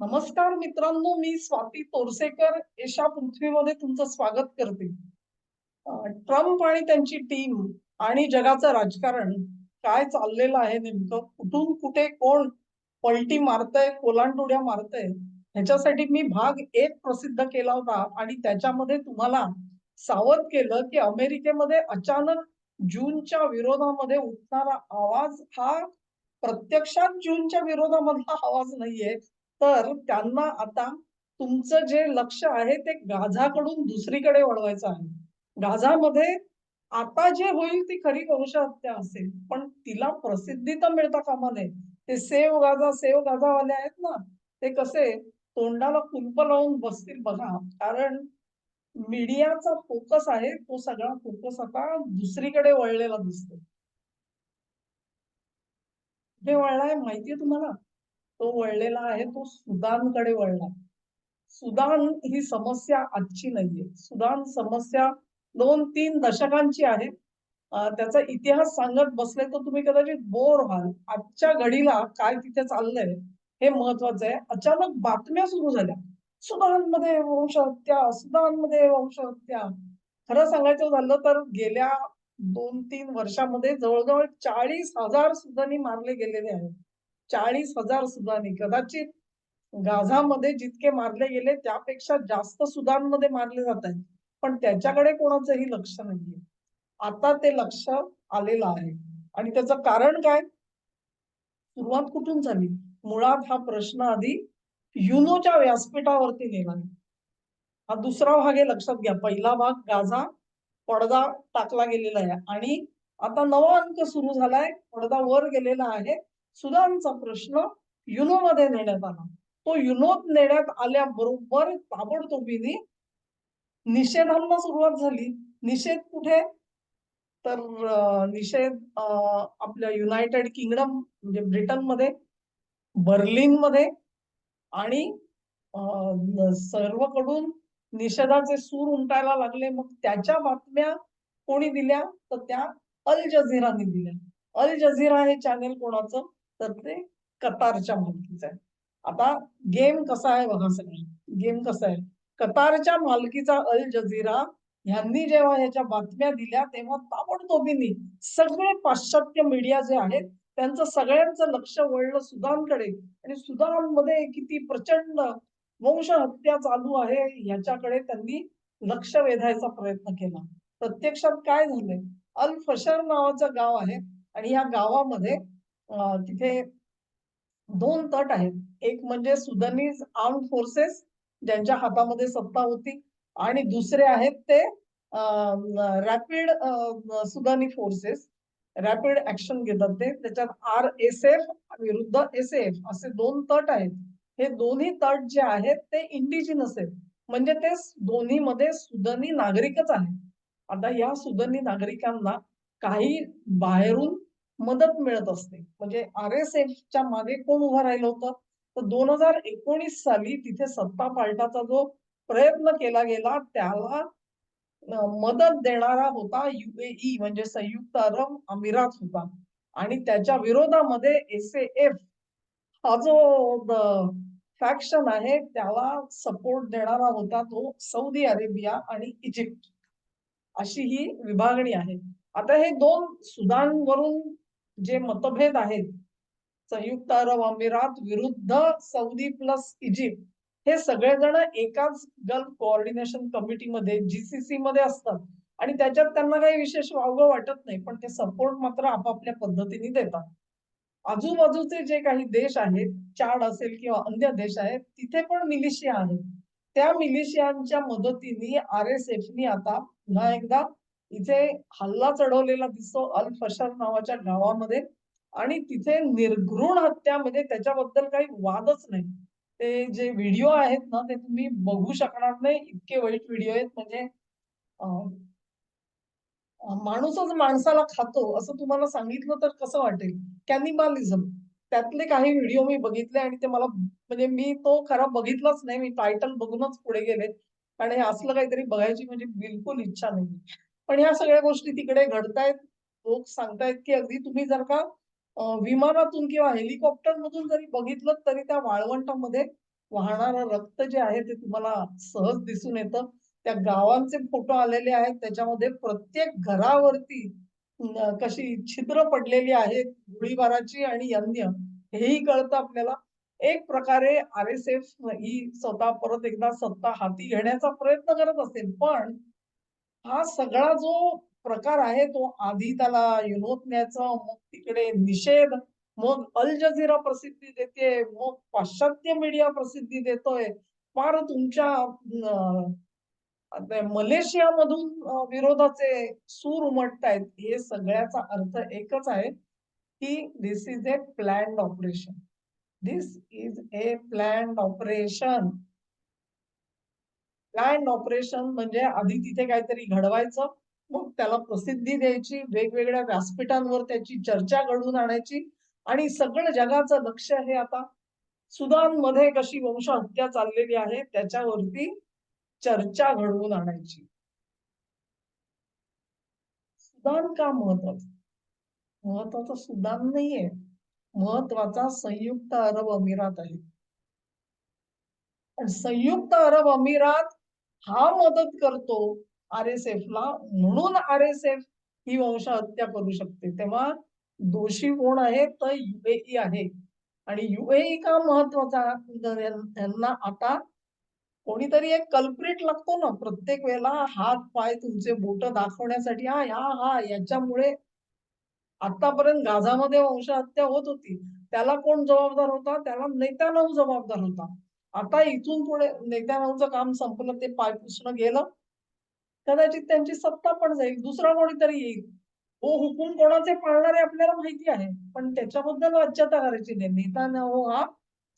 नमस्कार मित्रांनो मी स्वाती तोरसेकर. एशा पृथ्वीमध्ये तुमचं स्वागत करते. ट्रम्प आणि त्यांची टीम आणि जगाचं राजकारण काय चाललेलं आहे नेमकं? कुठून कुठे कोण पलटी मारतय कोलांडुड्या मारतय? ह्याच्यासाठी मी भाग एक प्रसिद्ध केला होता आणि त्याच्यामध्ये तुम्हाला सावध केलं की अमेरिकेमध्ये अचानक जूनच्या विरोधामध्ये उठणारा आवाज हा प्रत्यक्षात जूनच्या विरोधामधला आवाज नाहीये. तर त्यांना आता तुमचं जे लक्ष आहे ते गाझाकडून दुसरीकडे वळवायचं आहे. गाझामध्ये आता जे होईल ती खरी वंशहत्या असेल पण तिला प्रसिद्धी तर मिळता कामा नये. ते सेव गाजा सेव गाजावाले आहेत ना ते कसे तोंडाला कुंप लावून बसतील बघा. कारण मीडियाचा फोकस आहे तो सगळा फोकस आता दुसरीकडे वळलेला दिसतो कुठे वळलाय माहितीये तुम्हाला? तो वळलेला आहे तो सुदानकडे वळला सुदान ही समस्या आजची नाहीये. सुदान समस्या दोन तीन दशकांची आहे. त्याचा इतिहास सांगत बसले तर तुम्ही कदाचित बोर व्हाल. आजच्या घडीला काय तिथे चाललंय हे महत्वाचं आहे. अचानक बातम्या सुरू झाल्या. सुदानमध्ये वंशहत्या सुदानमध्ये वंशहत्या खरं सांगायचं झालं तर गेल्या दोन तीन वर्षामध्ये जवळजवळ चाळीस हजार सुदानी मारले गेलेले आहेत. चाळीस हजार सुदानी कदाचित गाझामध्ये जितके मारले गेले त्यापेक्षा जास्त सुदानमध्ये मारले जात आहेत. पण त्याच्याकडे कोणाचंही लक्ष नाहीये. आता ते लक्ष आलेलं आहे. आणि त्याचं कारण काय? सुरुवात कुठून झाली? मुळात हा प्रश्न आधी युनोच्या व्यासपीठावरती नेला हा दुसरा भाग आहे लक्षात घ्या. पहिला भाग गाझा पडदा टाकला गेलेला आहे. आणि आता नवा अंक सुरू झालाय. पडदा वर गेलेला आहे. सुदानचा प्रश्न युनो मध्ये नेण्यात आला. तो युनोत नेण्यात आल्याबरोबर ताबडतोबीने निषेधांना सुरुवात झाली. निषेध कुठे? तर निषेध आपल्या युनायटेड किंगडम म्हणजे ब्रिटनमध्ये बर्लिनमध्ये आणि अं, सर्वकडून निषेधाचे सूर उमटायला लागले. मग त्याच्या बातम्या कोणी दिल्या? तर त्या अल जझीराने दिल्या. अल जझीरा हे चॅनेल कोणाचं? तर ते कतारच्या मालकीचं आहे. आता गेम कसा आहे बघा सगळं. गेम कसा आहे? कतारच्या मालकीचा अल जझीरा ह्यांनी जेव्हा ह्याच्या बातम्या दिल्या तेव्हा ताबडतोबीने सगळे पाश्चात्य मीडिया जे आहेत त्यांचं सगळ्यांचं लक्ष वळलं सुदानकडे. आणि सुदानमध्ये किती प्रचंड वंश हत्या चालू आहे याच्याकडे त्यांनी लक्ष वेधायचा प्रयत्न केला. प्रत्यक्षात काय झालंय? अल फशर नावाचं गाव आहे आणि या गावामध्ये तिथे दोन तट आहेत. एक म्हणजे सुदानीज आर्म फोर्सेस ज्यांच्या हातामध्ये सत्ता होती आणि दुसरे आहेत ते रॅपिड सुदानी फोर्सेस. रॅपिड ऍक्शन घेतात ते. त्याच्यात आर एस एफ विरुद्ध एस एफ असे दोन तट आहेत. हे दोन्ही तट जे आहेत ते इंडिजिनस आहेत. म्हणजे ते दोन्ही मध्ये सुदनी नागरिकच आहेत. आता या सुदनी नागरिकांना काही बाहेरून मदत मिळत असते. म्हणजे आर एस एफच्या मागे कोण उभं राहिलं होतं? तर दोन हजार एकोणीस साली तिथे सत्ता पालटाचा जो प्रयत्न केला गेला त्याला मदत देणारा होता युएई म्हणजे संयुक्त अरब अमिरात होता. आणि त्याच्या विरोधामध्ये एस एफ हा जो फॅक्शन आहे त्याला सपोर्ट देणारा होता तो सौदी अरेबिया आणि इजिप्त. अशी ही विभागणी आहे. आता हे दोन सुदानवरून जे मतभेद आहेत संयुक्त अरब अमिरात विरुद्ध सौदी प्लस इजिप्त हे सगळेजण एकाच गल्फ कोऑर्डिनेशन कमिटीमध्ये जीसीसी मध्ये असतात. आणि त्याच्यात त्यांना काही विशेष वावगं वाटत नाही पण ते सपोर्ट मात्र आपापल्या पद्धतीने देतात. आजूबाजूचे जे काही देश आहेत चाड असेल किंवा अन्य देश आहेत तिथे पण मिलिशिया आहेत. त्या मिलिशियांच्या मदतीने आर एस एफनी आता पुन्हा एकदा इथे हल्ला चढवलेला दिसतो अल फशर नावाच्या गावामध्ये. आणि तिथे निर्घृण हत्या म्हणजे त्याच्याबद्दल काही वादच नाही. ते जे व्हिडिओ आहेत ना ते तुम्ही बघू शकणार नाही. इतके वाईट व्हिडिओ आहेत. म्हणजे माणूसच माणसाला खातो असं तुम्हाला सांगितलं तर कसं वाटेल? कॅनिबालिझम त्यातले काही व्हिडिओ मी बघितले आणि ते मला म्हणजे मी तो खरा बघितलाच नाही. मी टायटल बघूनच पुढे गेले. कारण हे असलं काहीतरी बघायची म्हणजे बिलकुल इच्छा नाही. पण या सगळ्या गोष्टी तिकडे घडतायत. लोक सांगतायत की अगदी तुम्ही जर का विमानातून किंवा हेलिकॉप्टर मधून जरी बघितलं तरी त्या वाळवंटामध्ये वाहणारं रक्त जे आहे ते तुम्हाला सहज दिसून येतं. त्या गावांचे फोटो आलेले आहेत. त्याच्यामध्ये प्रत्येक घरावरती कशी छिद्र पडलेली आहेत गोळीबाराची आणि अन्य हेही कळतं आपल्याला. एक प्रकारे आर एस एफ ही स्वतः परत एकदा सत्ता हाती घेण्याचा प्रयत्न करत असेल पण हा सगळा जो प्रकार आहे तो आधी त्याला युनोपण्याचं मग तिकडे निषेध मग अल जझीरा प्रसिद्धी देते मग पाश्चात्य मीडिया प्रसिद्धी देतोय. फार तुमच्या मलेशियामधून विरोधाचे सूर उमटतायत. हे सगळ्याचा अर्थ एकच आहे की this is a planned operation this is a planned operation काय ऑपरेशन म्हणजे आधी तिथे काहीतरी घडवायचं मग त्याला प्रसिद्धी द्यायची वेगवेगळ्या व्यासपीठांवर त्याची चर्चा घडवून आणायची आणि सगळं जगाचं लक्ष हे आता सुदानमध्ये कशी वंशहत्या चाललेली आहे त्याच्यावरती चर्चा घडवून आणायची. सुदान का महत्वाचं? महत्वाचं सुदान नाहीये. महत्त्वाचा संयुक्त अरब अमिरात आहे. संयुक्त अरब अमिरात हा मदत करतो आर एस एफला म्हणून आर एस एफ ही वंशहत्या करू शकते. तेव्हा दोषी कोण आहे? तर युएई आहे. आणि युएई का महत्त्वाचा त्यांना आता कोणीतरी एक कल्प्रिट लागतो ना. प्रत्येक वेळेला हात पाय तुमचे बोट दाखवण्यासाठी हा हा हा याच्यामुळे आतापर्यंत गाझामध्ये वंशहत्या होत होती. त्याला कोण जबाबदार होता? त्याला नेत्यानाहू जबाबदार होता. आता इथून पुढे नेत्यांचं काम संपलं ते पाय पुसणं गेलं. कदाचित त्यांची सत्ता पण जाईल दुसरा कोणीतरी येईल. हो हुकूम कोणाचे पाळणारे आपल्याला माहिती आहे पण त्याच्याबद्दल वाच्यता करायची नाही. नेतान्याहू हो हा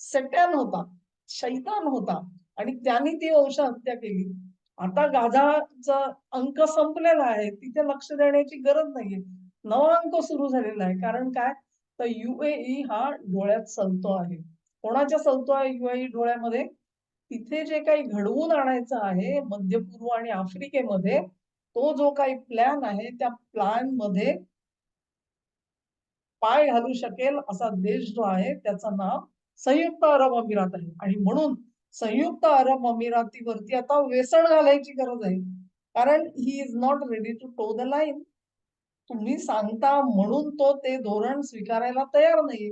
सट्यान होता शैतान होता. आणि त्यांनी ती वंशहत्या केली. आता गाझाचा अंक संपलेला आहे तिथे लक्ष देण्याची गरज नाहीये. नवा अंक सुरू झालेला आहे कारण काय? तर युएई हा डोळ्यात सलतो आहे. कोणाच्या सलतो आहे डोळ्यामध्ये तिथे जे काही घडवून आणायचं आहे मध्य पूर्व आणि आफ्रिकेमध्ये तो जो काही प्लॅन आहे त्या प्लॅनमध्ये पाय घालू शकेल असा देश जो आहे त्याचं नाव संयुक्त अरब अमिरात आहे. आणि म्हणून संयुक्त अरब अमिरातीवरती आता वेसण घालायची गरज आहे. कारण he is not ready to toe the line तुम्ही सांगता म्हणून तो ते धोरण स्वीकारायला तयार नाही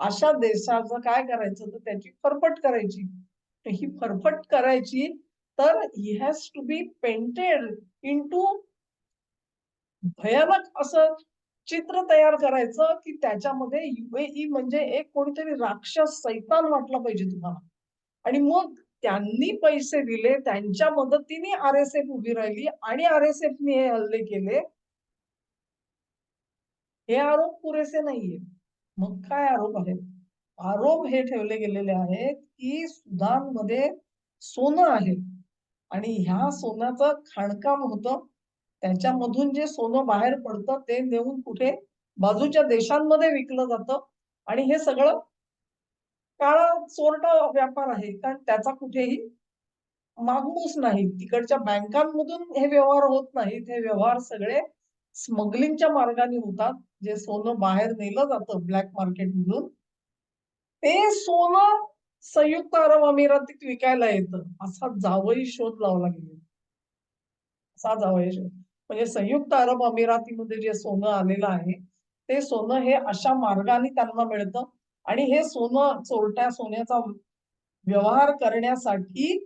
अशा देशाचं काय करायचं तर त्याची फरफट करायची. ही फरफट करायची तर he has to be painted into भयानक असं चित्र तयार करायचं की त्याच्यामध्ये युएई म्हणजे एक कोणीतरी राक्षस सैतान वाटला पाहिजे तुम्हाला. आणि मग त्यांनी पैसे दिले त्यांच्या मदतीने आर एस एफ उभी राहिली आणि आर एस एफने हे हल्ले केले. हे आरोप पुरेसे नाहीये. मग काय आरोप आहेत? आरोप हे ठेवले गेलेले आहेत की सुदानमध्ये सोनं आहे. आणि ह्या सोन्याचं खाणकाम होतं. त्याच्यामधून जे सोनं बाहेर पडतं ते नेऊन कुठे? बाजूच्या देशांमध्ये विकलं जातं. आणि हे सगळं काळा चोरटा व्यापार आहे. कारण त्याचा कुठेही मागमूस नाही. तिकडच्या बँकांमधून हे व्यवहार होत नाहीत. हे व्यवहार सगळे स्मगलिंगच्या मार्गाने होतात जे सोनं बाहेर नेलं जातं ब्लॅक मार्केट मधून ते सोनं संयुक्त अरब अमिरातीत विकायला येतं. असा जावई शोध लावला गेला असा जावई शोध. म्हणजे संयुक्त अरब अमिरातीमध्ये जे सोनं आलेलं आहे ते सोनं हे अशा मार्गाने त्यांना मिळतं आणि हे सोनं चोरट्या सोन्याचा व्यवहार करण्यासाठी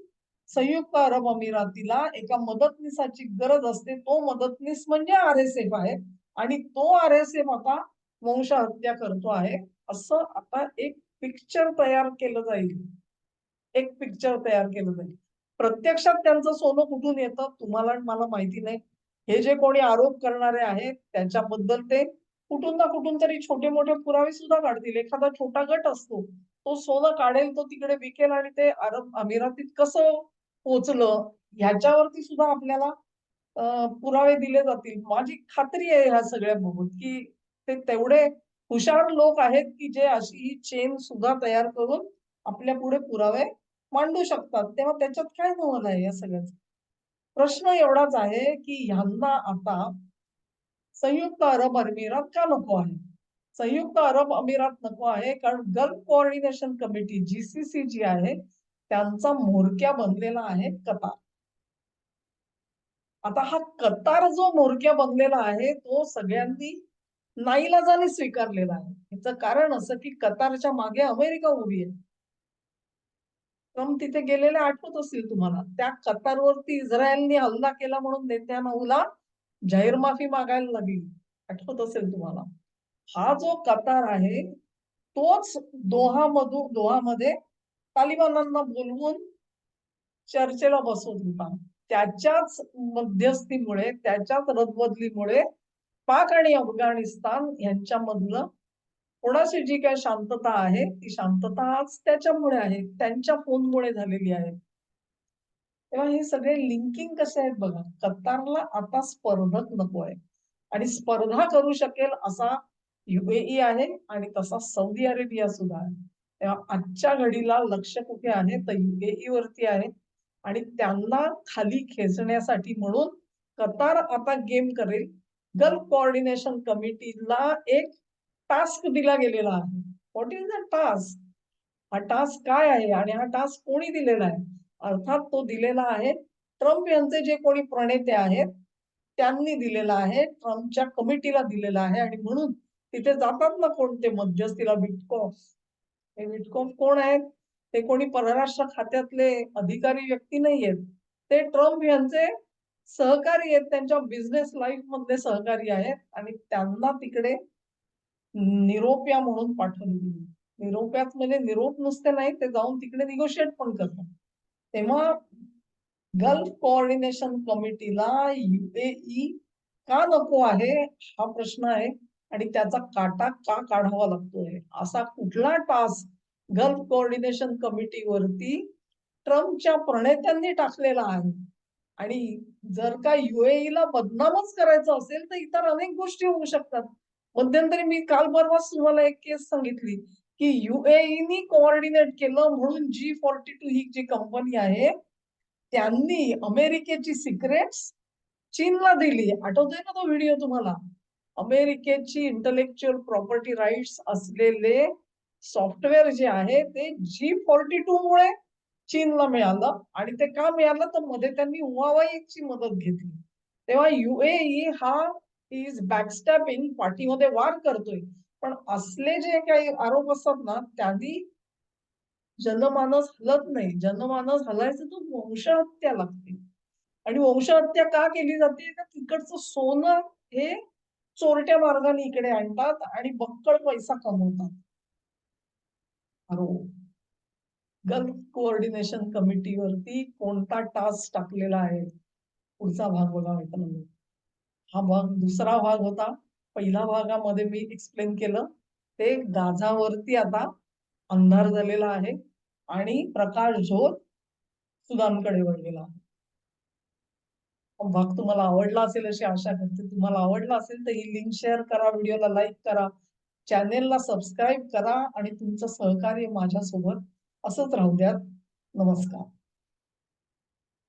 संयुक्त अरब अमिरातीला एका मदतनीसाची गरज असते. तो मदतनीस म्हणजे आर एस एफ आहे. आणि तो आर एस एफ आता वंशहत्या करतो आहे. असं आता एक पिक्चर तयार केलं जाईल. एक पिक्चर तयार केलं जाईल. प्रत्यक्षात त्यांचं सोनं कुठून येतं? तुम्हाला मला माहिती नाही. हे जे कोणी आरोप करणारे आहेत त्याच्याबद्दल ते कुठून ना कुठून तरी छोटे मोठे पुरावे सुद्धा काढतील. एखादा छोटा गट असतो तो सोनं काढेल तो तिकडे विकेल आणि ते अरब अमिरातीत कसं पोचलं. ह्याच्यावरती सुद्धा आपल्याला पुरावे दिले जातील. माझी खात्री आहे ह्या सगळ्या बाबत की ते तेवढे हुशार लोक आहेत की जे अशी ही चेन सुद्धा तयार करून आपल्या पुढे पुरावे मांडू शकतात. तेव्हा त्याच्यात काय नवल आहे या सगळ्याचा? प्रश्न एवढाच आहे की ह्यांना आता संयुक्त अरब अमिरात का नको आहे? संयुक्त अरब अमिरात नको आहे कारण गल्फ कोऑर्डिनेशन कमिटी जीसीसी जी आहे त्यांचा म्होरक्या बनलेला आहे कतार. आता हा कतार जो म्होरक्या बनलेला आहे तो सगळ्यांनी नाईलाजाने स्वीकारलेला आहे. याचं कारण असं की कतारच्या मागे अमेरिका उभी आहे. ट्रम्प तिथे गेलेले आठवत असतील तुम्हाला त्या कतारवरती इस्रायलने हल्ला केला म्हणून नेत्यानहूला जाहीर माफी मागायला लागली. आठवत असेल तुम्हाला? हा जो कतार आहे तोच दोहा मधू दोहामध्ये तालिबानांना बोलवून चर्चेला बसवत होता त्याच्याच मध्यस्थीमुळे त्याच्याच रदबदलीमुळे पाक आणि अफगाणिस्तान यांच्यामधलं कोणाची जी काय शांतता आहे ती शांतता आज त्याच्यामुळे आहे त्यांच्या फोनमुळे झालेली आहे. तेव्हा हे सगळे लिंकिंग कसे आहेत बघा कतारला आता स्पर्धक नको आहे. आणि स्पर्धा करू शकेल असा युएई आहे आणि तसा सौदी अरेबिया सुद्धा आहे. आजच्या घडीला लक्ष कुठे आहे? तर युएई वरती आहे. आणि त्यांना खाली खेचण्यासाठी म्हणून कतार आता गेम करेल. गल्फ कोऑर्डिनेशन कमिटीला एक टास्क दिला गेलेला आहे. व्हॉट इज द टास्क हा टास्क काय आहे? आणि हा टास्क कोणी दिलेला आहे? अर्थात तो दिलेला आहे ट्रम्प यांचे जे कोणी प्रणेते आहेत त्यांनी दिलेला आहे. ट्रम्पच्या कमिटीला दिलेला आहे. आणि म्हणून तिथे जातात ना कोणते मध्यस्थीला बिटकॉ हे विटकॉफ कोण आहेत? ते कोणी परराष्ट्र खात्यातले अधिकारी व्यक्ती नाही आहेत ते ट्रम्प यांचे सहकारी आहेत. त्यांच्या बिझनेस लाईफ मधले सहकारी आहेत. आणि त्यांना तिकडे निरोप्या म्हणून पाठवली निरोप्यात म्हणजे निरोप नुसते नाही ते जाऊन तिकडे निगोशिएट पण करतात. तेव्हा गल्फ कोऑर्डिनेशन कमिटीला युएई का नको आहे? हा प्रश्न आहे. आणि त्याचा काटा का काढावा लागतोय? असा कुठला टास्क गल्फ कोऑर्डिनेशन कमिटीवरती ट्रम्पच्या प्रणेत्यांनी टाकलेला आहे? आणि जर का युएईला बदनामच करायचं असेल तर इतर अनेक गोष्टी होऊ शकतात. मध्यंतरी मी काल परवाच तुम्हाला एक केस सांगितली की युएईनी कोऑर्डिनेट केलं म्हणून जी फॉर्टी टू ही जी कंपनी आहे त्यांनी अमेरिकेची सिक्रेट्स चीनला दिली. आठवतोय ना तो व्हिडिओ तुम्हाला? अमेरिकेची इंटलेक्च्युअल प्रॉपर्टी राईट्स असलेले सॉफ्टवेअर जे आहे ते जी फॉर्टी टू मुळे चीनला मिळालं आणि ते का मिळालं? तर मध्ये त्यांनी हुवावाईची मदत घेतली. तेव्हा युएई हा इज बॅकस्टॅपिंग पाठीमध्ये वार करतोय. पण असले जे काही आरोप असतात ना त्यांनी जनमानस हलत नाही. जनमानस हलायचं तर वंशहत्या लागते. आणि वंशहत्या का केली जाते? तर तिकडचं सोनं हे चोरट्या मार्गाने इकडे आणतात आणि बक्कळ पैसा कमवतात. गल्फ कोऑर्डिनेशन कमिटीवरती कोणता टास्क टाकलेला आहे? पुढचा भाग बघा मित्रांनो. हा भाग दुसरा भाग होता. पहिल्या भागामध्ये मी एक्सप्लेन केलं. ते गाझावरती आता अंधार झालेला आहे आणि प्रकाश झोत सुदानकडे वळलेला आहे. भाग तुम्हाला आवडला असेल अशी आशा करते. तुम्हाला आवडला असेल तर ही लिंक शेअर करा व्हिडिओला लाईक करा चॅनेलला सबस्क्राईब करा आणि तुमचं सहकार्य माझ्यासोबत असंच राहू द्यात. नमस्कार.